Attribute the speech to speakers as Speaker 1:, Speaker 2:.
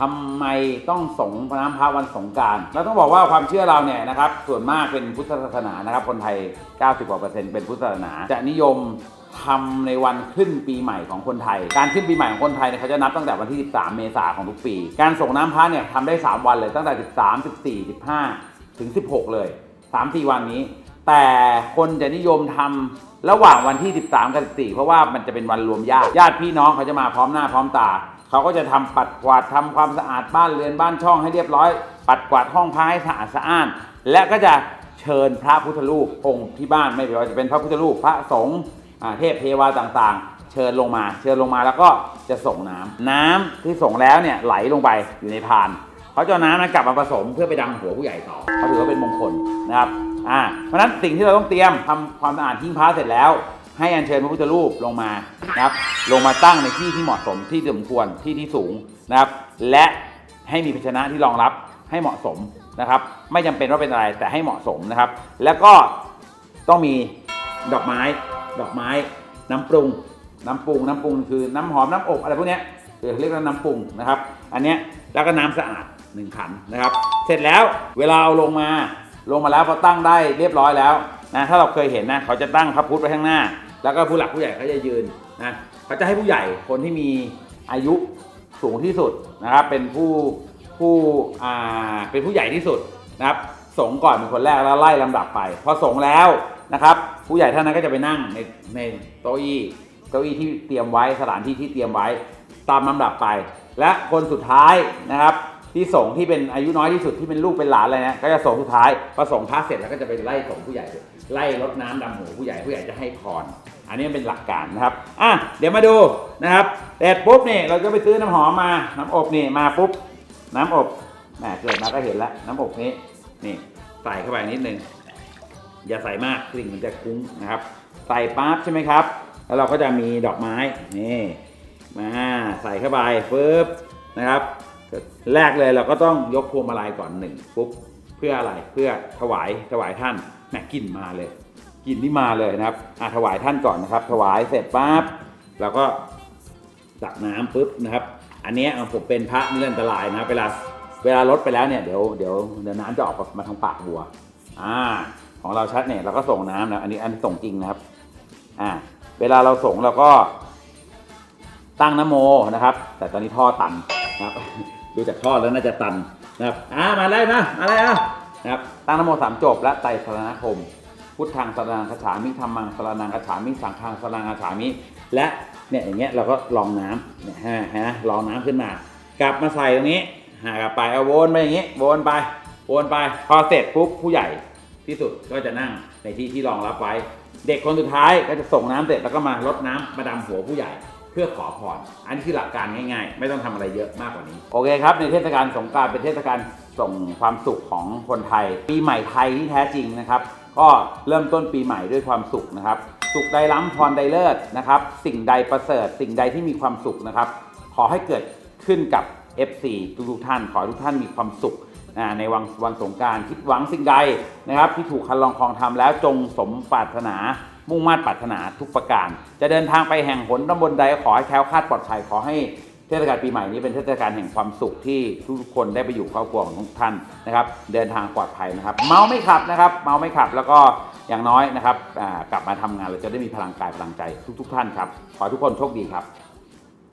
Speaker 1: ทำไมต้องสงน้ำพระวันสงการเราต้องบอกว่าความเชื่อเราเนี่ยนะครับส่วนมากเป็นพุทธศาสนานะครับ คนไทย 90กว่าเปอร์เซ็นต์เป็นพุทธศาสนา จะนิยมทำในวันขึ้นปีใหม่ของคนไทย การขึ้นปีใหม่ของคนไทยเนี่ยเขาจะนับตั้งแต่วันที่ 13 เมษายนของทุกปี การส่งน้ำพระเนี่ยทำได้ 3 วันเลยตั้งแต่ 13 14 15 ถึง 16 เลย 3-4 วันนี้ แต่คนจะนิยมทำระหว่างวันที่ 13 กับ 14 เพราะว่ามันจะเป็นวันรวมญาติญาติพี่น้องเขาจะมาพร้อมหน้าพร้อมตา เขาก็จะทำปัดกวาดทำความสะอาดบ้านเรือนบ้านช่องให้เรียบร้อย ปัดกวาดห้องพระให้สะอาดสะอ้าน และก็จะเชิญพระพุทธรูปองค์ที่บ้านไม่ว่าจะเป็นพระพุทธรูปพระสงฆ์เทพเทวาต่างๆ เชิญลงมา เชิญลงมาแล้วก็จะส่งน้ำน้ำที่ส่งแล้วเนี่ยไหลลงไปอยู่ในพานเขาจะน้ำนั้นกลับมาผสมเพื่อไปดังหัวผู้ใหญ่ต่อเขาถือว่าเป็นมงคลนะครับอ่าเพราะนั้นสิ่งที่เราต้องเตรียมทำความสะอาดทิ้งพระเสร็จแล้ว ให้อัญเชิญพระพุทธรูปลงมานะครับ ลงมาตั้งในที่ที่เหมาะสมที่สมควรที่ที่สูงนะครับ และให้มีภาชนะที่รองรับให้เหมาะสมนะครับ ไม่จำเป็นว่าเป็นอะไรแต่ให้เหมาะสมนะครับ แล้วก็ต้องมีดอกไม้ ดอกไม้ น้ำปรุง น้ำปรุง น้ำปรุง คือน้ำหอมน้ำอบอะไรพวกนี้เรียกว่าน้ำปรุงนะครับ อันนี้แล้วก็น้ำสะอาดหนึ่งขันนะครับ เสร็จแล้วเวลาเอาลงมาลงมาแล้วพอตั้งได้เรียบร้อยแล้วนะถ้าเราเคยเห็นนะเขาจะตั้งพระพุทธไว้ข้างหน้า แล้วก็ผู้หลักผู้ใหญ่เขาจะยืนนะเขาจะให้ผู้ใหญ่คนที่มีอายุสูงที่สุดนะครับ เป็นผู้ผู้อ่าเป็นผู้ใหญ่ที่สุดนะครับสงก่อนเป็นคนแรกแล้วไล่ลำดับไป พอสงแล้วนะครับ ผู้ใหญ่ท่านนั้นก็จะไปนั่งในในโต๊ะอี้เก้าอี้ที่เตรียมไว้สถานที่ที่เตรียมไว้ตามลำดับไป และคนสุดท้ายนะครับ ที่ส่งที่เป็นอายุน้อยที่สุดที่เป็นลูกเป็นหลานอะไรนะก็จะส่งสุดท้ายพอส่งพระเสร็จแล้วก็จะไปไล่ส่งผู้ใหญ่ไล่รดน้ำดำหัวผู้ใหญ่ผู้ใหญ่จะให้พรอันนี้เป็นหลักการนะครับอะเดี๋ยวมาดูนะครับเสร็จปุ๊บเนี่ยเราก็ไปซื้อน้ำหอมมาน้ำอบนี่มาปุ๊บน้ำอบแหมเกิดมาก็เห็นแล้วน้ำอบนี้นี่ใส่เข้าไปนิดนึงอย่าใส่มากกลิ่นมันจะคุ้งนะครับใส่ปั๊บใช่ไหมครับ แล้วเราก็จะมีดอกไม้นี่มาใส่เข้าไปปึ๊บนะครับ แรกเลยเราก็ต้องยกพวงมาลัยก่อนหนึ่งปุ๊บเพื่ออะไรเพื่อถวายถวายท่านแหมกลิ่นมาเลยกลิ่นที่มาเลยนะครับอะถวายท่านก่อนนะครับ ถวายเสร็จปั๊บเราก็ตักน้ำปุ๊บนะครับ อันนี้ผมเป็นพระนิรันตรายนะเวลาเวลาลดไปแล้วเนี่ยเดี๋ยวเดี๋ยวเดี๋ยวน้ำจะออกมาทางปากบัวอ่าของเราชัดเนี่ยเราก็ส่งน้ำนะอันนี้อันส่งจริงนะครับอ่าเวลาเราส่งเราก็ตั้งน้ำโมนะครับ แต่ตอนนี้ท่อตันนะครับ ดูจากท่อแล้วน่าจะตันนะครับอ่ามาเลยมามาเลยอะนะครับตั้งน้ำโมสามจบและไตรสรณคม พุทธังสรนังคาฉามิธรรมังสรนังคาฉามิสังฆังสรนังคาฉามิ และเนี่ยอย่างเงี้ยเราก็ลองน้ำเนี่ยฮะฮะลองน้ำขึ้นมา กลับมาใส่ตรงนี้หากลับไปเอาวนไปอย่างงี้วนไปวนไปพอเสร็จปุ๊บผู้ใหญ่ที่สุดก็จะนั่งในที่ที่รองรับไว้ เด็กคนสุดท้ายก็จะส่งน้ำเสร็จแล้วก็มารดน้ำมาดำหัวผู้ใหญ่ พื่อขอพรอันนี้คือหลักการง่ายๆ ไม่ต้องทำอะไรเยอะมากกว่านี้ โอเคครับ ในเทศกาลสงกรารเป็นเทศกาลส่งความสุขของคนไทย ปีใหม่ไทยที่แท้จริงนะครับ ก็เริ่มต้นปีใหม่ด้วยความสุขนะครับ สุขใดล้ำพรใดเลิศนะครับ สิ่งใดประเสริฐ สิ่งใดที่มีความสุขนะครับ ขอให้เกิดขึ้นกับ FC ทุกๆท่าน ขอให้ทุกท่านมีความสุขในวันวันสงการคิดหวังสิ่งใดนะครับ ที่ถูกคันลองคองทำแล้วจงสมปรารถนา มุ่งมั่นปรารถนาทุกประการ จะเดินทางไปแห่งหนตำบลใดขอให้แคล้วคลาดปลอดภัยขอให้เทศกาลปีใหม่นี้เป็นเทศกาลแห่งความสุขที่ทุกคนได้ไปอยู่ครอบครัวของทุกท่านนะครับ เดินทางปลอดภัยนะครับ เมาไม่ขับนะครับ เมาไม่ขับแล้วก็อย่างน้อยนะครับกลับมาทำงานเราจะได้มีพลังกายพลังใจทุก ๆ ท่านครับขอให้ทุกคนโชคดีครับ